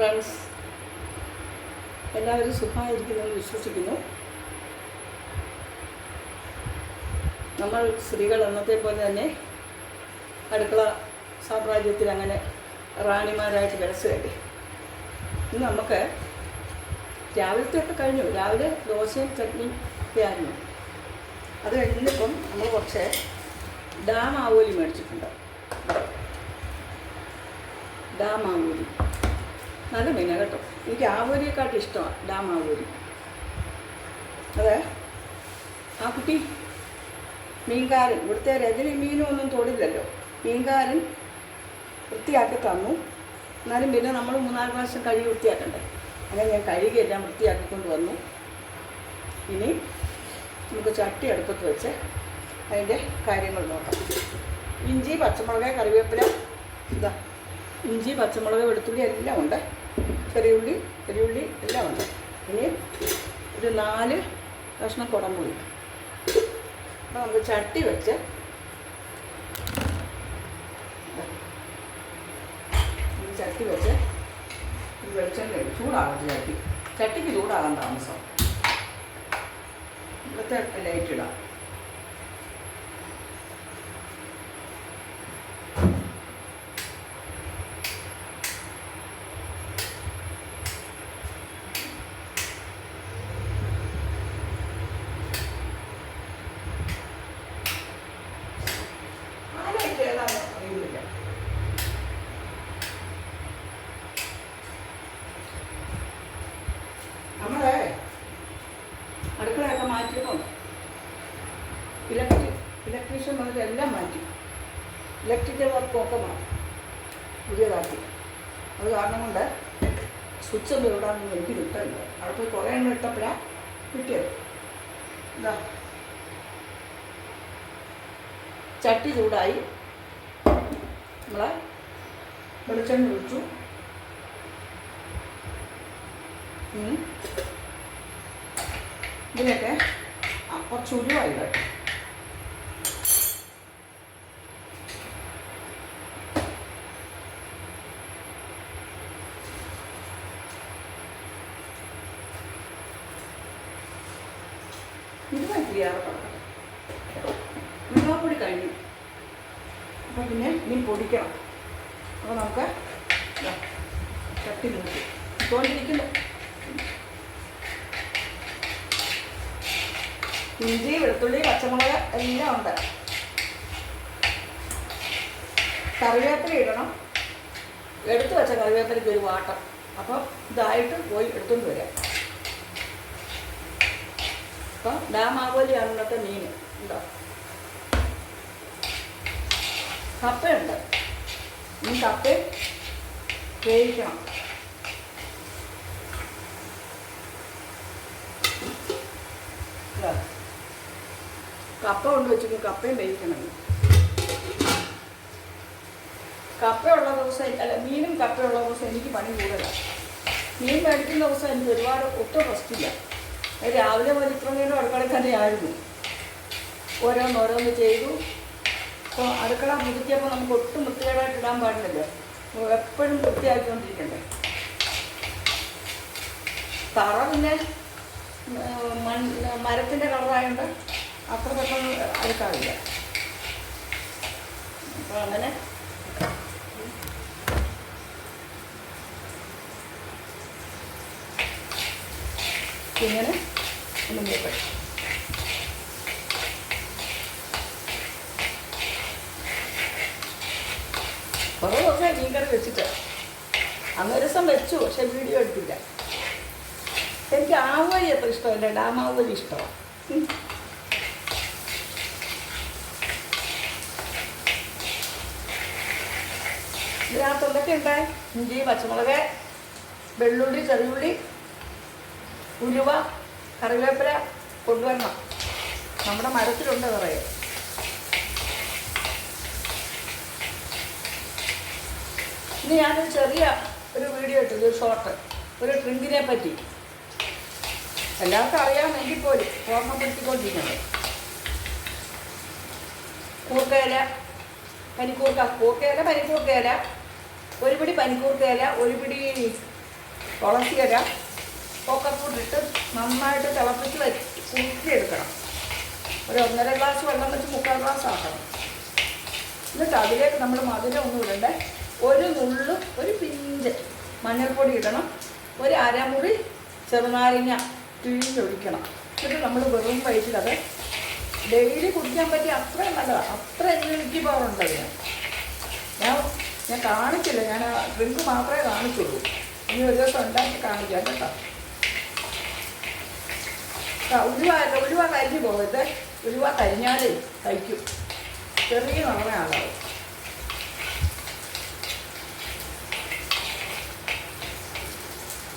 Friends എല്ലാവരും സുഖമായിരിക്കുമെന്ന് വിശ്വസിക്കുന്നു. നമ്മൾ സ്ത്രീകൾ അന്നത്തെ പോലെ തന്നെ അടുക്കള സാമ്രാജ്യത്തിൽ അങ്ങനെ റാണിമാരായിട്ട് കിടക്കുകയല്ലേ ഇന്ന് നമുക്ക് രാവിലത്തെയൊക്കെ കഴിഞ്ഞു. രാവിലെ ദോശയും ചട്നിയും ഒക്കെ ആയിരുന്നു. അത് കഴിഞ്ഞിപ്പം നമ്മൾ കുറച്ച് ഡാം ആവോലി മേടിച്ചിട്ടുണ്ട്. ഡാം ആവോലി. നല്ല മീനാണ് കേട്ടോ. എനിക്ക് ആവൂരിയെക്കാട്ടും ഇഷ്ടമാണ് ഡാം ആവൂരി അതെ? ആ കുട്ടി? മീൻകാരൻ. ഇവിടുത്തെ രജനി മീനും ഒന്നും തൊടില്ലല്ലോ. മീൻകാരൻ വൃത്തിയാക്കി തന്നു. എന്നാലും പിന്നെ നമ്മൾ മൂന്നാൽ പ്രാവശ്യം കഴുകി വൃത്തിയാക്കണ്ടേ? അങ്ങനെ ഞാൻ കഴുകിയെല്ലാം വൃത്തിയാക്കിക്കൊണ്ട് വന്നു. ഇനി നമുക്ക് ചട്ടി അടുപ്പത്ത് വെച്ച് അതിന്റെ കാര്യങ്ങൾ നോക്കാം. ഇഞ്ചി പച്ചമുളക് കറിവേപ്പില ഇതാ. ഇഞ്ചി പച്ചമുളക് വെളുത്തുള്ളി എല്ലാം ഉണ്ട്. ചെറിയ ഉള്ളി എല്ലാം ഉണ്ട്. ഇനി ഒരു നാല് കഷ്ണം കുടംപുളി അപ്പോൾ നമുക്ക് ചട്ടി വെച്ച് ചട്ടി വെച്ച് വെളിച്ചം വെളിച്ചെണ്ണ. ചൂടാകട്ടെ ചട്ടി. ചട്ടിക്ക് ചൂടാകാൻ താമസം. ഇവിടുത്തെ ലൈറ്റ് ഇടാം ആ ലൈറ്റ് ഏതാണെന്ന് അറിയുന്നില്ല നമ്മുടെ അടുക്കളയൊക്കെ മാറ്റിയിട്ടുണ്ട് ഇലക്ട്രിക് ഇലക്ട്രീഷ്യൻ വന്നിട്ട് എല്ലാം മാറ്റി മാറ്റി പുതിയതാക്കി. അത് കാരണം കൊണ്ട് സ്വിച്ച് ഒന്നും ഇടാനൊന്നും എനിക്ക് കിട്ടില്ല അവിടെ പോയി കുറേ എണ്ണം ഇട്ടപ്പോഴാണ് കിട്ടിയത്. ഇതാ. ചട്ടി ചൂടായി. നമ്മളെ വെളിച്ചെണ്ണ ഒഴിച്ചു. ഇതിനൊക്കെ കുറച്ച് ഉരുവായി കേട്ടോ ഇതുമായിട്ടില്ല ഉരുവാപ്പൊടി കഴിഞ്ഞു അപ്പോൾ പിന്നെ ഇനി പൊടിക്കണം അപ്പോൾ നമുക്ക് ദാ ചട്ടി നോക്കി ഇട്ടുകൊണ്ടിരിക്കുന്നു ഇഞ്ചി വെളുത്തുള്ളി പച്ചമുളക് എല്ലാം ഉണ്ട് കറിവേപ്പില ഇടണം. എടുത്തു വെച്ച കറിവേപ്പിലയ്ക്ക് ഒരു വാട്ടം. അപ്പോൾ ഇതായിട്ട് പോയി എടുത്തുകൊണ്ട് വരാം. അപ്പം ഡാമാവോലിയാണ് ഇന്നത്തെ മീൻ. ഉണ്ടോ? കപ്പയുണ്ട്. ഈ കപ്പ വേവിക്കണം. ഇതാ. കപ്പ കൊണ്ട് വെച്ചിട്ട് കപ്പയും വേവിക്കണം കപ്പയുള്ള ദിവസം അല്ല മീനും കപ്പയുള്ള ദിവസം എനിക്ക് പണി കൂടുതലാണ് മീൻ മേടിക്കുന്ന ദിവസം എനിക്ക് ഒരുപാട് ഒട്ടും റെസ്റ്റില്ല രാവിലെ മുതൽ ഇത്ര നേരം അടുക്കളയിൽ തന്നെയായിരുന്നു ഓരോന്നോരോന്ന് ചെയ്തു. അപ്പോൾ അടുക്കള മുതിക്കിയപ്പോൾ നമുക്ക് ഒട്ടും വൃത്തികേടായിട്ട് ഇടാൻ പാടില്ലല്ലോ. എപ്പോഴും വൃത്തിയാക്കിക്കൊണ്ടിരിക്കണ്ടേ? തറ പിന്നെ മൺ മരത്തിന്റെ കളറായതുകൊണ്ട് അത്ര പെട്ടെന്ന് അടുക്കാറില്ല അപ്പോൾ അങ്ങനെ. ഇങ്ങനെ ഒന്ന് മൂക്കട്ടെ കുറേ ദിവസമായി വെച്ചിട്ട് അന്ന് ഒരു ദിവസം വെച്ചു പക്ഷെ വീഡിയോ എടുത്തില്ല. എനിക്ക് ആവോലി അത്ര ഇഷ്ടമല്ല ഡാമാവോലി ഇഷ്ടമാണ്. ഇതിനകത്ത് എന്തൊക്കെ ഉണ്ടായി ഇഞ്ചി പച്ചമുളക് വെള്ളുള്ളി ചെറിയുള്ളി ഉലുവ കറിവേപ്പില കൊണ്ടുവരണം. നമ്മുടെ മരത്തിലുണ്ട് നിറയെ ഇനി ഞാനൊരു ചെറിയ ഒരു വീഡിയോ ഇട്ടു ഒരു ഷോർട്ട് ഒരു ഡ്രിങ്കിനെ പറ്റി. എല്ലാവർക്കും അറിയാമെങ്കിൽ പോലും ഓർമ്മപ്പെടുത്തിക്കൊണ്ടിരിക്കുന്നത് കൂർക്കയില പനിക്കൂർക്ക. കൂർക്കയില പനിക്കൂർക്കയില. ഒരു പിടി പനിക്കൂർക്കയില ഒരു പിടി തുളസിയില കോക്കപ്പൂട്ടിട്ട് നന്നായിട്ട് തിളപ്പിച്ച് വെച്ച് കൂട്ടിയെടുക്കണം ഒരു ഒന്നര ഗ്ലാസ് വെള്ളം വെച്ച് മുക്കാൽ ഗ്ലാസ് ആക്കണം. എന്നിട്ട് അതിലേക്ക് നമ്മൾ മധുരം ഒന്നും ഇടണ്ടേ. ഒരു നുള്ളു ഒരു പിഞ്ച് മഞ്ഞൾപ്പൊടി ഇടണം. ഒരു അരമുറി ചെറുനാരങ്ങ പിഴിഞ്ഞൊഴിക്കണം. എന്നിട്ട് നമ്മൾ വെറും അത് ഡെയിലി കുടിക്കാൻ പറ്റിയ അത്രയും നല്ലതാണ് അത്ര എനിക്ക് പവർ ഉണ്ട് അതിന് ഞാൻ ഞാൻ കാണിച്ചില്ല ഞാൻ ഡ്രിങ്ക് മാത്രമേ കാണിച്ചുള്ളൂ ഇനി ഒരു ദിവസം ഉണ്ടാക്കി കാണിക്കാം കേട്ടോ. ഉലുവ ഉലുവ കരിഞ്ഞു പോകരുത് ഉലുവ കരിഞ്ഞാലേ കഴിക്കും. ചെറിയ നിറമേ ആളാവും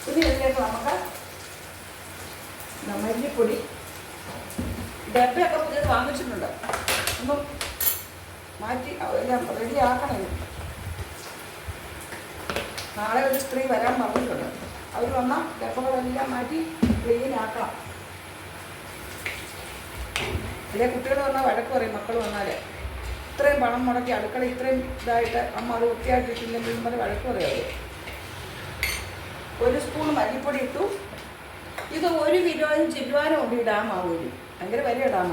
ഇനി ഇതിലേക്ക് നമുക്ക് മല്ലിപ്പൊടി. ഡബ്ബയൊക്കെ പുതിയത് വാങ്ങിച്ചിട്ടുണ്ട്. അപ്പം മാറ്റി എല്ലാം റെഡി ആക്കണം. നാളെ ഒരു സ്ത്രീ വരാൻ പറഞ്ഞിട്ടുണ്ട്. അവർ വന്നാൽ ഡെപ്പകളെല്ലാം മാറ്റി ക്ലീൻ അല്ലെ കുട്ടികൾ വന്നാൽ വഴക്ക് പറയും മക്കൾ വന്നാൽ ഇത്രയും പണം മുടക്കി അടുക്കള ഇത്രയും ഇതായിട്ട് അമ്മ അത് വൃത്തിയായിട്ടിട്ടില്ലെങ്കിൽ പറഞ്ഞ് വഴക്ക് പറയും ഒരു സ്പൂൺ മല്ലിപ്പൊടി ഇട്ടു. ഇത് ഒരു കിലോയും ചില്ലുവാനും ഉണ്ട് ഈ ഡാം ഭയങ്കര വലിയ ഡാം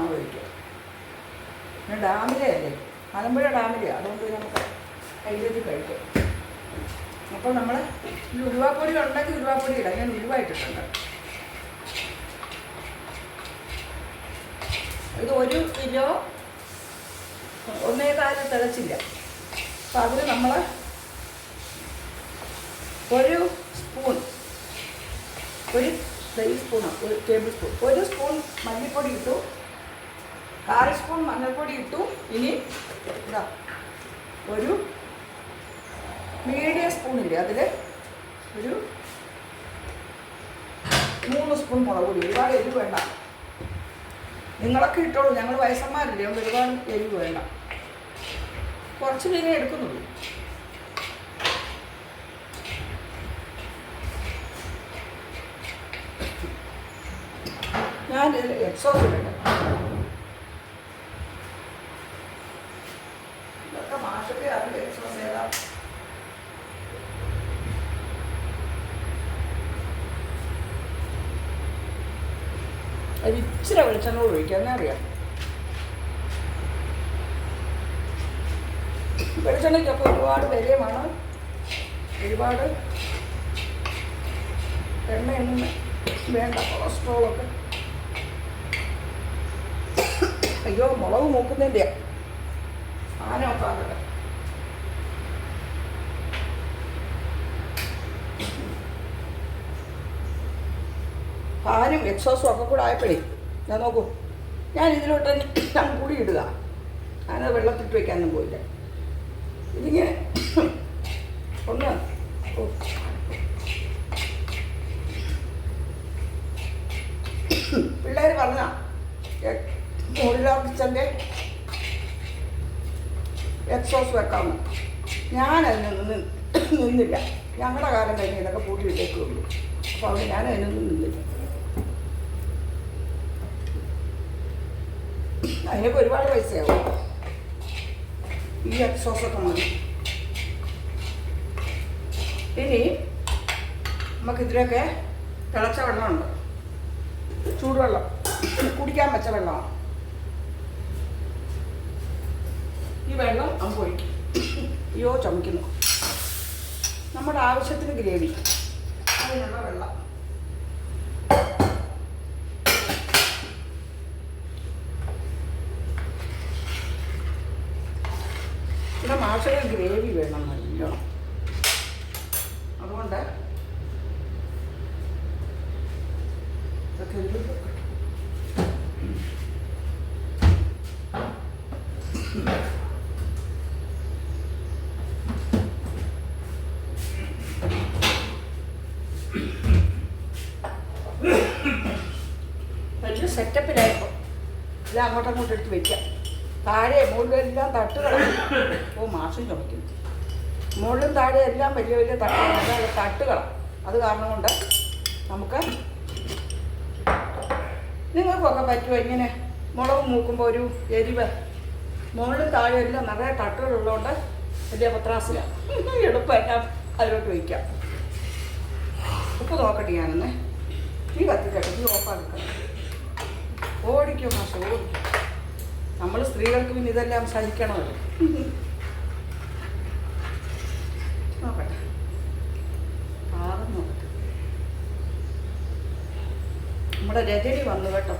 പിന്നെ ഡാമിലെ അല്ലേ? മലമ്പുഴ ഡാമിലെ. അതുകൊണ്ട് നമുക്ക് കയ്യിലേക്ക് കഴിക്കും. അപ്പോൾ നമ്മൾ ഈ ഉരുവാപ്പൊടി ഉണ്ടെങ്കിൽ ഉരുവാപ്പൊടി ഇടാം. ഞാൻ ഉരുവായിട്ടിട്ടുണ്ട് ഇത് ഒരു കിലോ ഒന്നേകാൽ തിളച്ചില്ല. അപ്പം അതിൽ നമ്മൾ ഒരു സ്പൂൺ ഒരു ടേബിൾ സ്പൂണോ ഒരു ടേബിൾ സ്പൂൺ ഒരു സ്പൂൺ മല്ലിപ്പൊടി ഇട്ടു. കാൽ സ്പൂൺ മഞ്ഞൾപ്പൊടി ഇട്ടു. ഇനി ഇതാ ഒരു മീഡിയം സ്പൂണില്ലേ അതിൽ ഒരു മൂന്ന് സ്പൂൺ മുളക് പൊടി. ഒരുപാട് എരിവ് വേണ്ട. നിങ്ങളൊക്കെ ഇട്ടോളൂ. ഞങ്ങൾ വയസ്സന്മാരില്ലേ അതുകൊണ്ട് ഒരുപാട് എരിവ് വേണ്ട. കുറച്ച് മീനേ എടുക്കുന്നുള്ളൂ. ഞാൻ എക്സോസ് ഇടട്ടെ ഇതൊക്കെ മാഷൊക്കെ അറിയില്ല എക്സോസ് ഏതാ അത് ഇച്ചിരി വെളിച്ചെണ്ണ കൂടി ഒഴിക്കാം എന്നാ അറിയാം. വെളിച്ചെണ്ണയ്ക്കൊക്കെ ഒരുപാട് വിലയുമാണ്. ഒരുപാട് എണ്ണയൊന്നും വേണ്ട കൊളസ്ട്രോളൊക്കെ അയ്യോ മുളക് മൂക്കുന്നതിന്റെ സാധനമൊക്കെ ആകട്ടെ പാലും എക്സോസും ഒക്കെ കൂടെ ആയപ്പോഴേ ഞാൻ നോക്കൂ. ഞാൻ ഇതിലോട്ട് ഞാൻ കൂടി ഇടുക. ഞാനത് വെള്ളത്തിട്ട് വയ്ക്കാനൊന്നും പോയില്ല. ഇതിങ്ങനെ ഒന്ന്. പിള്ളേർ പറഞ്ഞ മോഡിലാർ കിച്ചന്റെ എക്സോസ് വെക്കാമെന്ന് ഞാനതിന് നിന്ന് നിന്നില്ല. ഞങ്ങളുടെ കാലം കഴിഞ്ഞ് ഇതൊക്കെ പൂട്ടിയിട്ടേക്കുള്ളൂ അപ്പോൾ അവിടെ ഞാനതിനൊന്നും നിന്നില്ല. അതിനൊക്കെ ഒരുപാട് പൈസയാവും. ഈ സോസൊക്കെ മതി. ഇനി നമുക്കിതിലൊക്കെ തിളച്ച വെള്ളമുണ്ട്. ചൂടുവെള്ളം. കുടിക്കാൻ വെച്ച വെള്ളമാണ്. ഈ വെള്ളം നമുക്ക് ഒഴിക്കും. അയ്യോ ചുമക്കുന്നു. നമ്മുടെ ആവശ്യത്തിന് ഗ്രേവി. അതിനുള്ള വെള്ളം. മാഷയുടെ ഗ്രേവി വേണം നല്ലോണം അതുകൊണ്ട് ഇതൊക്കെ ഒരു വലിയ സെറ്റപ്പിലായപ്പോൾ എല്ലാം അങ്ങോട്ടങ്ങോട്ട് അങ്ങോട്ടും എടുത്ത് വെക്കാം. താഴെ മുകളിലെല്ലാം കളഞ്ഞു ഓ മാസം ചുമക്കുന്നു മുകളിലും താഴെ എല്ലാം വലിയ വലിയ തട്ടുകളാണ് തട്ടുകള അത് കാരണം കൊണ്ട് നമുക്ക് നിങ്ങൾക്കൊക്കെ പറ്റുമോ ഇങ്ങനെ മുളക് മൂക്കുമ്പോൾ ഒരു എരിവ്? മുകളിലും താഴെ എല്ലാം നിറയെ തട്ടുകളുള്ളതുകൊണ്ട് വലിയ പത്രാസിലാണ് എളുപ്പമെല്ലാം അതിലോട്ട് വയ്ക്കാം ഉപ്പ് നോക്കട്ടെ ഞാനൊന്ന്. നീ കത്തിക്കട്ടെ. നീ ഓഫാക്കണം ഓടിക്കും മാഷ ഓടിക്കും നമ്മൾ സ്ത്രീകൾക്ക് പിന്നെ ഇതെല്ലാം സഹിക്കണമല്ലോ. നോക്കട്ടെ. നമ്മുടെ രജനി വന്നു കേട്ടോ.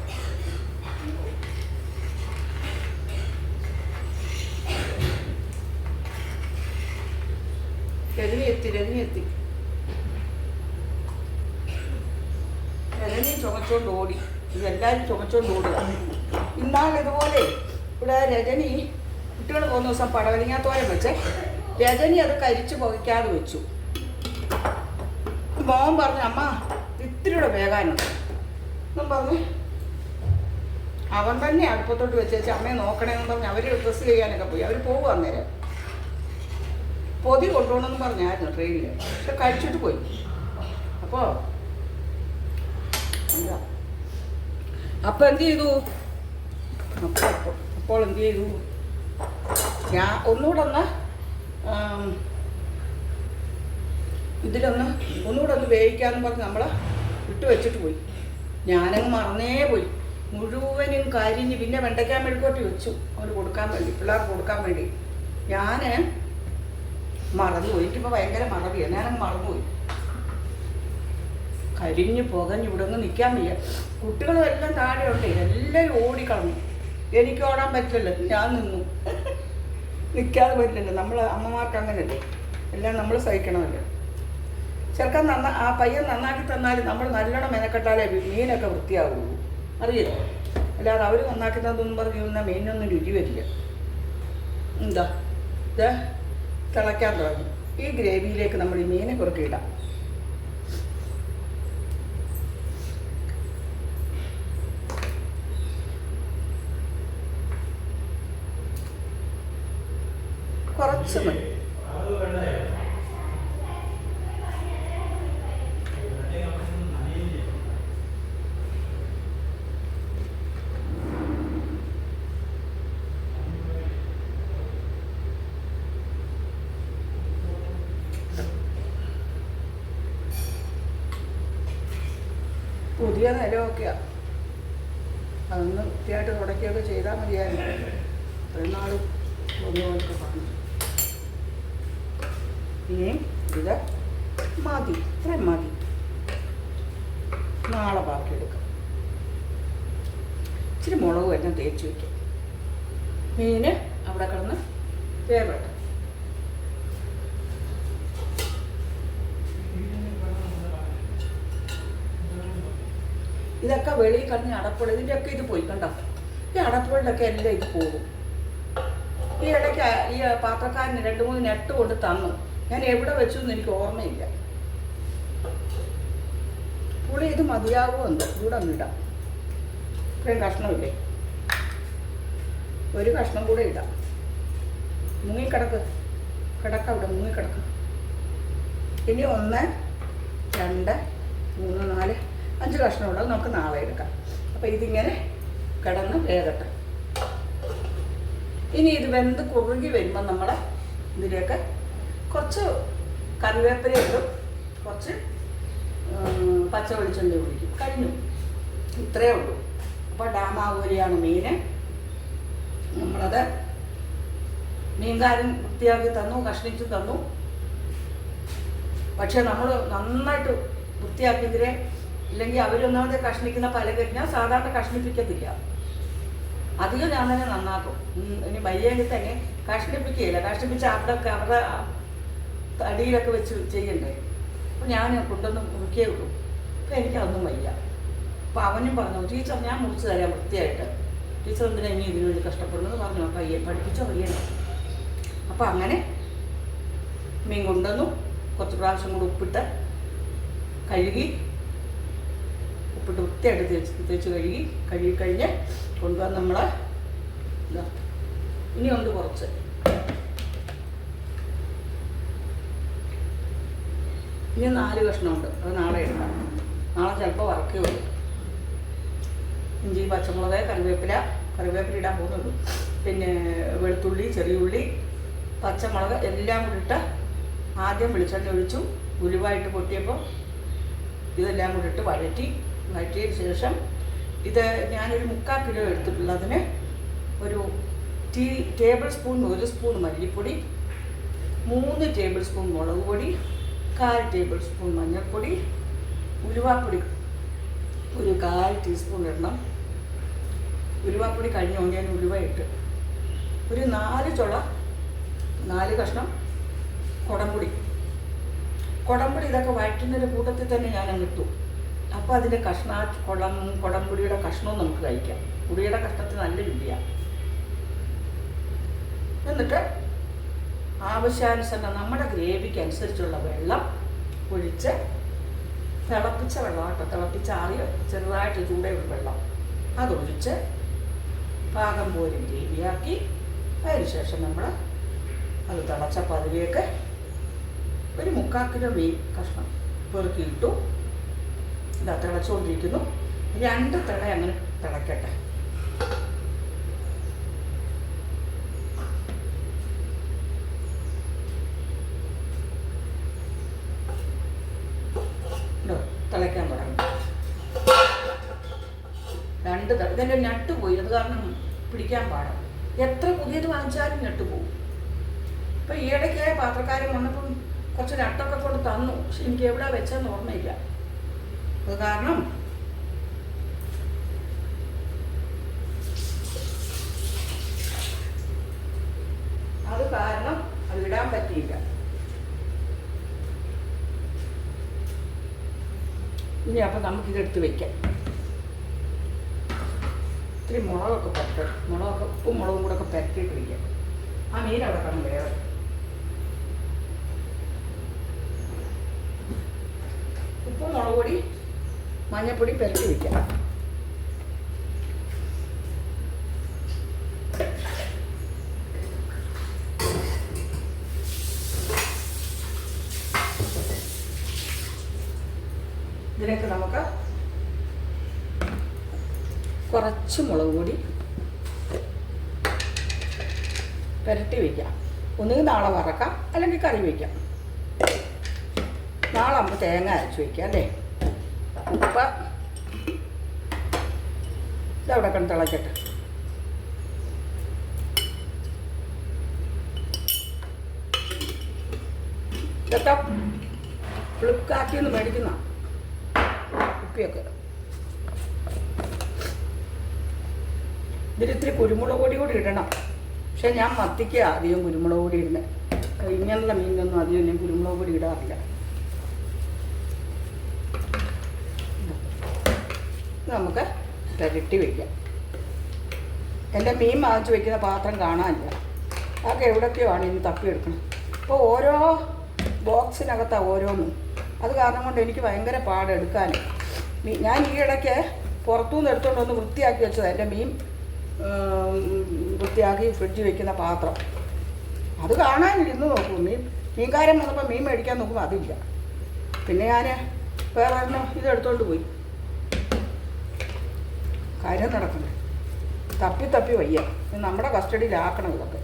രജനി എത്തി രജനി എത്തി. രജനി ചുമച്ചോണ്ട് ഓടി. ഇതെല്ലാവരും ചുമച്ചോണ്ട് ഓടുക. ഇന്നാൾ ഇതുപോലെ ഇവിടെ രജനി കുട്ടികൾ പോകുന്ന ദിവസം പടവലിങ്ങാത്തോരം വെച്ച് രജനി അത് കരിച്ചു പുകയ്ക്കാതെ വെച്ചു. മോൻ പറഞ്ഞു അമ്മ ഇത്തിരിയുടെ വേകാനുണ്ട് എന്നും പറഞ്ഞു അവൻ തന്നെ അടുപ്പത്തോട്ട് വെച്ചേച്ച് അമ്മയെ നോക്കണേന്ന് പറഞ്ഞ് അവർ ഡ്രസ്സ് ചെയ്യാനൊക്കെ പോയി. അവർ പോകുക അന്നേരം. പൊതി കൊണ്ടുപോകണമെന്ന് പറഞ്ഞായിരുന്നു ട്രെയിനിൽ പക്ഷെ കഴിച്ചിട്ട് പോയി. എന്താ? അപ്പം എന്ത് ചെയ്തു? അപ്പോൾ അപ്പോൾ അപ്പോൾ എന്ത് ചെയ്തു? ഞാൻ ഒന്നുകൂടെ ഒന്ന് ഇതിലൊന്ന് ഒന്നുകൂടെ ഒന്ന് വേവിക്കാമെന്ന് പറഞ്ഞ് നമ്മൾ ഇട്ട് വെച്ചിട്ട് പോയി. ഞാനങ്ങ് മറന്നേ പോയി. മുഴുവനും കരിഞ്ഞ് പിന്നെ വെണ്ടയ്ക്കാൻ മെഴുക്കോട്ടി വെച്ചു. അവന് കൊടുക്കാൻ വേണ്ടി പിള്ളേർക്ക് കൊടുക്കാൻ വേണ്ടി. ഞാൻ മറന്നുപോയി എനിക്കിപ്പോൾ ഭയങ്കര മറവിയാണ് ഞാനങ്ങ് മറന്നുപോയി കരിഞ്ഞ് പുകഞ്ഞ് ഇവിടെ നിൽക്കാൻ വയ്യ. കുട്ടികളും എല്ലാം താഴെ ഉണ്ട്. എല്ലാവരും ഓടിക്കളഞ്ഞു എനിക്ക് ഓടാൻ പറ്റില്ല ഞാൻ നിന്നു. നിൽക്കാതെ പറ്റില്ല നമ്മൾ അമ്മമാർക്ക് അങ്ങനെയല്ലേ എല്ലാം നമ്മൾ സഹിക്കണമല്ലോ. ചെറുക്കൻ നന്ന ആ പയ്യൻ നന്നാക്കി തന്നാൽ നമ്മൾ നല്ലോണം മെനക്കെട്ടാലേ മീനൊക്കെ വൃത്തിയാവുള്ളൂ. അറിയില്ല? അല്ലാതെ അവർ നന്നാക്കി നന്നാക്കുന്നതൊന്നും പറഞ്ഞു നിന്നാൽ മീനൊന്നും രുചി വരില്ല. എന്താ? ഇത് തിളയ്ക്കാൻ തുടങ്ങി. ഈ ഗ്രേവിയിലേക്ക് നമ്മൾ ഈ മീനെ കുറുക്കി ഇടാം കുറച്ച് മതി പുതിയ നിലമൊക്കെയാ. അതൊന്ന് വൃത്തിയായിട്ട് തുടക്കുകയൊക്കെ ചെയ്താൽ മതിയായിരുന്നു. ഒരു നാളും ഒന്നുപോലൊക്കെ പറഞ്ഞു ഇനിയും ഇത് മതി ഇത്രയും മതി നാളെ ബാക്കിയെടുക്കാം ഇച്ചിരി മുളക് എല്ലാം തേച്ച് വയ്ക്കും മീന് അവിടെ കിടന്ന് വേവട്ടെ. ഇതൊക്കെ വെളിയിൽ കിടന്ന് അടപ്പുള്ള ഇതിന്റെയൊക്കെ ഇത് പോയി കണ്ടോ? ഈ അടപ്പുകളിലൊക്കെ എല്ലാം ഇത് പോകും. ഈ ഇടയ്ക്ക് ഈ പാത്രക്കാരന് രണ്ട് മൂന്ന് നെട്ട് കൊണ്ട് തന്നു. ഞാൻ എവിടെ വെച്ചു എന്ന് എനിക്ക് ഓർമ്മയില്ല. പുളി ഇത് മതിയാവുമെന്ന് എന്തോ ഇവിടെ ഒന്നിടാം ഇത്രയും കഷ്ണമില്ലേ? ഒരു കഷ്ണം കൂടെ ഇടാം. മുങ്ങിക്കിടക്ക് കിടക്ക. അവിടെ മുങ്ങിക്കിടക്ക് ഇനി ഒന്ന് രണ്ട് മൂന്ന് നാല് അഞ്ച് കഷ്ണം ഉള്ളത് നമുക്ക് നാളെ എടുക്കാം. അപ്പോൾ ഇതിങ്ങനെ കിടന്ന് വേകട്ടെ. ഇനി ഇത് വെന്ത് കുറുകി വരുമ്പോൾ നമ്മൾ ഇതിലേക്ക് കുറച്ച് കറിവേപ്പില ഇടും. കുറച്ച് പച്ച വെളിച്ചെണ്ണ ഒഴിക്കും. കഴിഞ്ഞു. ഇത്രയേ ഉള്ളൂ. അപ്പോൾ ഡാമാവൂരിയാണ് മീൻ നമ്മളത് മീൻകാരൻ വൃത്തിയാക്കി തന്നു കഷ്ണിച്ചു തന്നു. പക്ഷെ നമ്മൾ നന്നായിട്ട് വൃത്തിയാക്കിയതിരെ ഇല്ലെങ്കിൽ അവരൊന്നാമത് കഷ്ണിക്കുന്ന പല കഴിഞ്ഞാൽ സാധാരണ കഷ്ണിപ്പിക്കത്തില്ല. അധികം ഞാൻ തന്നെ നന്നാക്കും. ഇനി വയ്യെങ്കിൽ തന്നെ കഷ്ണിപ്പിക്കുകയില്ല. കഷ്ണിപ്പിച്ച് അവിടെ അവരുടെ അടിയിലൊക്കെ വെച്ച് ചെയ്യണ്ടേ? അപ്പം ഞാൻ കൊണ്ടൊന്ന് മുറിക്കേ വിടും അപ്പം എനിക്കതൊന്നും വയ്യ. അപ്പം അവനും പറഞ്ഞു ടീച്ചർ ഞാൻ മുറിച്ച് തരാം വൃത്തിയായിട്ട്. ടീച്ചർ എന്തിനാ ഇനി ഇതിനു വേണ്ടി കഷ്ടപ്പെടുന്നത് പറഞ്ഞു? പയ്യെ പഠിപ്പിച്ചോ? പയ്യനെ അപ്പോൾ അങ്ങനെ മീൻ കൊണ്ടുവന്നു. കുറച്ച് പ്രാവശ്യം കൂടി ഉപ്പിട്ട് കഴുകി ഉപ്പിട്ട് വൃത്തിയായിട്ട് തേച്ച് തേച്ച് കഴുകി കഴുകി കഴിഞ്ഞ് കൊണ്ടുവന്ന് നമ്മൾ ഇനി ഉണ്ട് കുറച്ച്. ഇനി നാല് കഷ്ണമുണ്ട്. അത് നാളെ ഇടണം. നാളെ ചിലപ്പോൾ വറക്കേ ഉള്ളൂ. ഇഞ്ചി പച്ചമുളക് കറിവേപ്പില കറിവേപ്പില ഇടാൻ പോകുന്നുള്ളൂ. പിന്നെ വെളുത്തുള്ളി ചെറിയുള്ളി പച്ചമുളക് എല്ലാം കൂടി ഇട്ട് ആദ്യം വെളിച്ചെണ്ണ ഒഴിച്ചു. ഉലുവായിട്ട് പൊട്ടിയപ്പോൾ ഇതെല്ലാം കൂടി ഇട്ട് വഴറ്റി വഴറ്റിയതിന് ശേഷം ഇത് ഞാനൊരു മുക്കാൽ കിലോ എടുത്തിട്ടുള്ളതിന് ഒരു ടീ ടേബിൾ സ്പൂൺ ഒരു സ്പൂൺ മല്ലിപ്പൊടി മൂന്ന് ടേബിൾ സ്പൂൺ മുളക് പൊടി കാൽ ടേബിൾ സ്പൂൺ മഞ്ഞൾപ്പൊടി ഉലുവാപ്പൊടി ഒരു കാൽ ടീസ്പൂൺ ഇടണം ഉലുവാപ്പൊടി കഴിഞ്ഞോ ഞാൻ ഉലുവ ഇട്ട്. ഒരു നാല് ചുള നാല് കഷ്ണം കുടംപൊടി. കുടംപൊടി ഇതൊക്കെ വഴറ്റുന്നതിന്റെ കൂട്ടത്തിൽ തന്നെ ഞാൻ അങ്ങ് ഇട്ടു. അപ്പോൾ അതിന്റെ കഷ്ണ കുളം കുടംപൊടിയുടെ കഷ്ണവും നമുക്ക് കഴിക്കാം. പുളിയുടെ കഷ്ണത്തിന് നല്ല രുചിയാണ് എന്നിട്ട് ആവശ്യാനുസരണം നമ്മുടെ ഗ്രേവിക്ക് അനുസരിച്ചുള്ള വെള്ളം ഒഴിച്ച് തിളപ്പിച്ച വെള്ളം കേട്ടോ തിളപ്പിച്ചാറിയ ചെറുതായിട്ട് ചൂടെയുള്ള വെള്ളം. അതൊഴിച്ച് പാകം പോലെ രീതിയാക്കി അതിനുശേഷം നമ്മൾ അത് തിളച്ച പതിവിയൊക്കെ ഒരു മുക്കാൽ കിലോ മീൻ കഷ്ണം പെറുക്കിയിട്ടു. ഇതാ തിളച്ചുകൊണ്ടിരിക്കുന്നു രണ്ട് തിള അങ്ങനെ തിളക്കട്ടെ ഇതോ, തിളയ്ക്കാൻ തുടങ്ങി രണ്ട് തിള ഇതെന്റെ ഞട്ട് പോയി അത് കാരണം പിടിക്കാൻ പാടാം എത്ര പുതിയത് വാങ്ങിച്ചാലും ഞട്ട് പോകും ഇപ്പം ഈയിടയ്ക്ക് പാത്രക്കാരൻ വന്നപ്പം കുറച്ച് നട്ടൊക്കെ കൊണ്ട് തന്നു. പക്ഷെ എനിക്ക് എവിടെ വെച്ചെന്ന് ഓർമ്മയില്ല. അത് കാരണം അത് കാരണം അത് ഇടാൻ പറ്റിയില്ല. ഇനി അപ്പം നമുക്കിതെടുത്ത് വെക്കാം. ഇത്തിരി മുളകൊക്കെ പറ്റും മുളകൊക്കെ ഉപ്പും മുളകും കൂടെ ഒക്കെ പരത്തിയിട്ട് വയ്ക്കാം ആ മീൻ അവിടെ കിടന്ന് വേറെ ഉപ്പും മുളക് പൊടി മഞ്ഞൾപ്പൊടി പെരട്ടി വയ്ക്കാം ഇതിലേക്ക് നമുക്ക് കുറച്ച് മുളക് പൊടി പുരട്ടി വയ്ക്കാം ഒന്നുകിൽ നാളെ വറക്കാം അല്ലെങ്കിൽ കറി വയ്ക്കാം നാളെ നമുക്ക് തേങ്ങ അരച്ച് വയ്ക്കാം അല്ലേ? ഉപ്പ്. ഇതവിടെ തിളക്കട്ടെ ഇതൊക്കെ ഫ്ലിപ്കാർട്ടിൽ നിന്ന് മേടിക്കുന്ന. ഉപ്പിയൊക്കെ. ഇതിലിത്തിരി കുരുമുളക് പൊടി കൂടി ഇടണം. പക്ഷെ ഞാൻ മത്തിക്ക് അധികം കുരുമുളക് പൊടി ഇടുന്നത് ഇങ്ങനെയുള്ള മീനൊന്നും അധികം ഞാൻ കുരുമുളക് പൊടി ഇടാറില്ല. നമുക്ക് പുരട്ടി വയ്ക്കാം എന്റെ മീൻ വാങ്ങിച്ച് വയ്ക്കുന്ന പാത്രം കാണാനില്ല. അതൊക്കെ എവിടൊക്കെയാണ് ആണ് ഇനി തപ്പിയെടുക്കണം. അപ്പോൾ ഓരോ ബോക്സിനകത്താണ് ഓരോന്നും. അത് കാരണം കൊണ്ട് എനിക്ക് ഭയങ്കര പാടെടുക്കാൻ ഞാൻ ഈ ഇടയ്ക്ക് പുറത്തുനിന്ന് എടുത്തുകൊണ്ട് ഒന്ന് വൃത്തിയാക്കി വെച്ചത്. എന്റെ മീൻ വൃത്തിയാക്കി ഫ്രിഡ്ജിൽ വെക്കുന്ന പാത്രം. അത് കാണാനിരുന്ന് നോക്കൂ. മീൻ മീൻകാരൻ വന്നപ്പോൾ മീൻ മേടിക്കാൻ നോക്കുമ്പോൾ അതില്ല. പിന്നെ ഞാൻ വേറെ ഒരെണ്ണം ഇത് എടുത്തോണ്ട് പോയി. കാര്യം നടക്കുന്നത് തപ്പി തപ്പി വയ്യ. നമ്മുടെ കസ്റ്റഡിയിലാക്കണം ഇതൊക്കെ.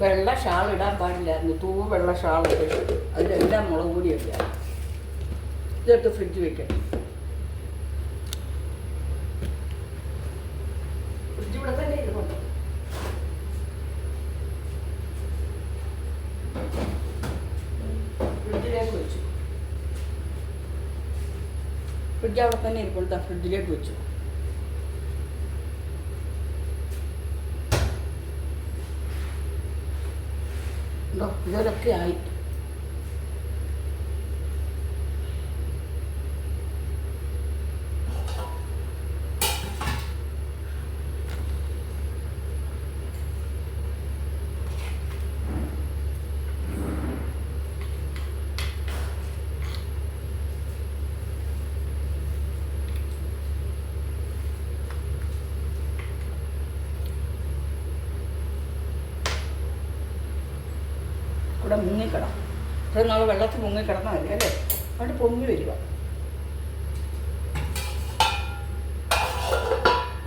വെള്ള ഷാൾ ഇടാൻ പാടില്ലായിരുന്നു. തൂവ് വെള്ള ഷാൾ അതിലെല്ലാം മുളക് പൊടിയൊക്കെയാണ് ഇതെടുത്ത് ഫ്രിഡ്ജ് വെക്കണം ഫ്രിഡ്ജ് ഇവിടെ തന്നെ ഇരുന്നുണ്ട് ഫ്രിഡ്ജിലേക്ക് വെച്ചു ഫ്രിഡ്ജ് അവിടെ തന്നെ ഇരിപ്പുണ്ട് ഫ്രിഡ്ജിലേക്ക് വെച്ചു ഉണ്ടോ ഇതിലൊക്കെ ആയി ഇവിടെ മുങ്ങിക്കിടാം ഇത്രയും നാൾ കിടന്നാൽ മതി അല്ലേ? അതുകൊണ്ട് പൊങ്ങി വരിക.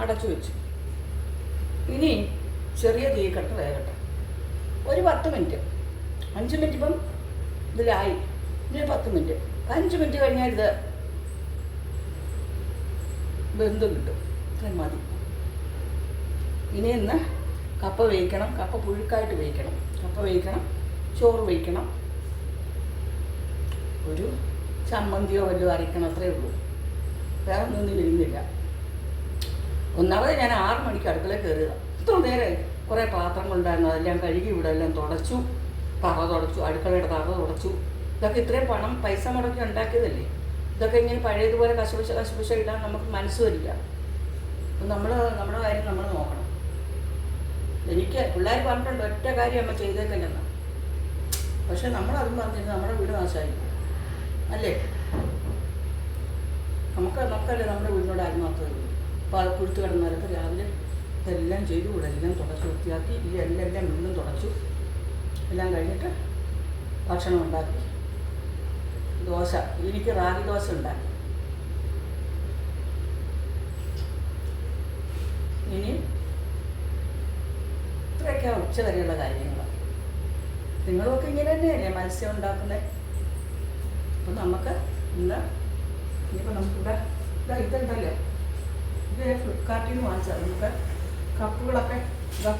അടച്ചു വെച്ചു. ഇനി ചെറിയ തീ കട്ട് വേകട്ടെ. ഒരു പത്ത് മിനിറ്റ്. അഞ്ച് മിനിറ്റ് ഇപ്പം ഇതിലായി. ഇനി പത്ത് മിനിറ്റ്. അഞ്ച് മിനിറ്റ് കഴിഞ്ഞാൽ ഇത് ബന്ധം കിട്ടും. ഇത്രയും മതി. ഇനി ഇന്ന് കപ്പ വേവിക്കണം. കപ്പ പുഴുക്കായിട്ട് വേവിക്കണം. കപ്പ വേവിക്കണം. ചോറ് വേവിക്കണം. ഒരു ചമ്മന്തിയോ വല്ലതും അരയ്ക്കണം അത്രേ ഉള്ളൂ. വേറെ ഒന്നും വരുന്നില്ല. ഒന്നാമത് ഞാൻ ആറ് മണിക്ക് അടുക്കള കയറുക ഇത്ര നേരെ കുറേ പാത്രങ്ങളുണ്ടായിരുന്നു അതെല്ലാം കഴുകി ഇവിടെ എല്ലാം തുടച്ചു തറ തുടച്ചു അടുക്കളയുടെ തറ തുടച്ചു. ഇതൊക്കെ ഇത്രയും പണം പൈസ മുടക്കി ഉണ്ടാക്കിയതല്ലേ? ഇതൊക്കെ ഇങ്ങനെ പഴയതുപോലെ കശപശ കശപശ ഇടാൻ നമുക്ക് മനസ്സ് വരില്ല നമ്മൾ നമ്മുടെ കാര്യം നമ്മൾ നോക്കണം. എനിക്ക് പിള്ളേർ പറഞ്ഞിട്ടുണ്ട് ഒറ്റ കാര്യം അമ്മ ചെയ്തേക്കില്ലെന്ന്. പക്ഷെ നമ്മളതും പറഞ്ഞിരുന്നു നമ്മുടെ വീട് നാശമായി. അല്ലേ? നമുക്ക് നമുക്കല്ലേ നമ്മുടെ വീടിനോട് ആത്മാർത്ഥത അപ്പോൾ അത് കുഴുത്ത് കിടന്നാലപ്പോൾ രാവിലെ ഇതെല്ലാം ചെയ്തു ഇവിടെ എല്ലാം തുടച്ച് വൃത്തിയാക്കി ഈ എല്ലാം എല്ലാം വീണ്ടും തുടച്ചു. എല്ലാം കഴിഞ്ഞിട്ട് ഭക്ഷണം ഉണ്ടാക്കി. ദോശ എനിക്ക് റാഗി ദോശ ഉണ്ടാക്കി. ഇനി ഇത്രയൊക്കെ ഉച്ച വരെയുള്ള കാര്യങ്ങൾ നിങ്ങളൊക്കെ ഇങ്ങനെ തന്നെയല്ലേ മത്സ്യം ഉണ്ടാക്കുന്നത് അപ്പം നമുക്ക് ഇന്ന് ഇനിയിപ്പോൾ നമുക്കിവിടെ ഇതാ ഇതുണ്ടല്ലോ. ഇത് ഞാൻ ഫ്ലിപ്കാർട്ടിൽ നിന്ന് വാങ്ങിച്ചത്. നമുക്ക് കപ്പുകളൊക്കെ ഇതാ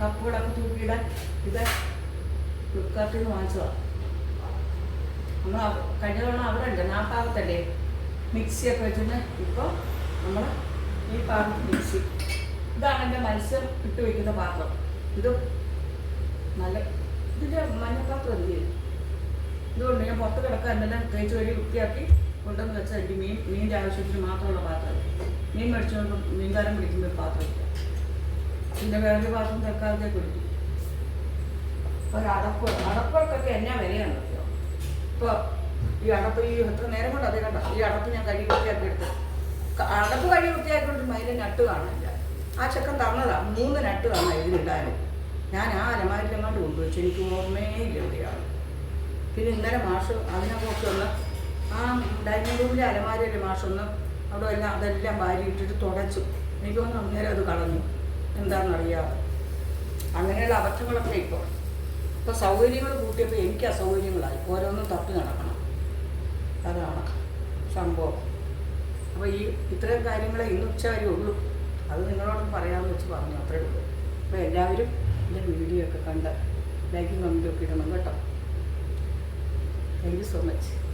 കപ്പുകളൊക്കെ തൂക്കിയിടാൻ ഇത് ഫ്ലിപ്കാർട്ടിൽ നിന്ന് വാങ്ങിച്ചതാണ് നമ്മൾ കഴിഞ്ഞ തവണ അവിടെ ഉണ്ട്. ആ ഭാഗത്തല്ലേ മിക്സിയൊക്കെ വെച്ചിട്ട് ഇപ്പോൾ നമ്മൾ ഈ പാത്രം മിക്സി. ഇതാണ് എന്റെ മത്സ്യം ഇട്ട് വയ്ക്കുന്ന പാത്രം. ഇത് നല്ല ഇതിന്റെ മഞ്ഞപ്പാത്രം എന്ത് ചെയ്യും? ഇതുകൊണ്ട് ഞാൻ പുറത്ത് കിടക്കാൻ എന്തെല്ലാം തേച്ച് വഴി വൃത്തിയാക്കി കൊണ്ടുവന്ന് വെച്ചാൽ എനിക്ക് മീൻ മീന്റെ ആവശ്യത്തിന് മാത്രമുള്ള പാത്രം. മീൻ മേടിച്ചുകൊണ്ട് മീൻകാരം പിടിക്കുന്ന ഒരു പാത്രം. പിന്നെ വേറൊരു പാത്രം തൽക്കാലത്തേക്ക് അപ്പോൾ ഒരു അടപ്പ് അടപ്പുകൾക്കൊക്കെ എന്നാ വിലയാണ് ഇപ്പോൾ ഈ അടപ്പ് ഈ എത്ര നേരം കൊണ്ട് അതേ കണ്ട? ഈ അടപ്പ് ഞാൻ കഴുകി വൃത്തിയാക്കി എടുത്ത്. അടപ്പ് കഴുകി വൃത്തിയാക്കിക്കൊണ്ടിരുമ്പോൾ അതിന്റെ നട്ട് കാണില്ല ആ ചെക്കൻ തന്നതാ. മൂന്ന് നട്ട് തന്നെ ഇതിലിടാനും ഞാൻ ആ അലമാരിലെങ്ങാണ്ട് കൊണ്ടുവച്ചു. എനിക്ക് ഓർമ്മയേ ഇല്ല എവിടെയാണ് പിന്നെ ഇന്നലെ മാഷ് അതിനെക്കുറിച്ചുള്ള ആ ഡൈനിങ് റൂമിലെ അലമാരയിലെ മാഷൊന്ന് അവിടെ എല്ലാം അതെല്ലാം വാരി ഇട്ടിട്ട് തുടച്ചു. എനിക്ക് തോന്നുന്നു അന്നേരം അത് കളഞ്ഞു. എന്താണെന്നറിയാതെ അങ്ങനെയുള്ള അബദ്ധങ്ങളൊക്കെ ഇപ്പോൾ. ഇപ്പോൾ സൗകര്യങ്ങൾ കൂട്ടിയപ്പോൾ എനിക്ക് അസൗകര്യങ്ങളായി. ഓരോന്നും തപ്പി നടക്കണം. അതാണ് സംഭവം. അപ്പോൾ ഈ ഇത്രയും കാര്യങ്ങളെ ഇന്ന് ഉച്ച വരെ ഉള്ളൂ. അത് നിങ്ങളോടൊന്ന് പറയാമെന്ന് വെച്ച് പറഞ്ഞു. അത്രേ ഉള്ളൂ. അപ്പോൾ എല്ലാവരും എന്റെ വീഡിയോ ഒക്കെ കണ്ട് ലൈക്കും കമന്റും ഒക്കെ ഇടണം കേട്ടോ. Thank you so much.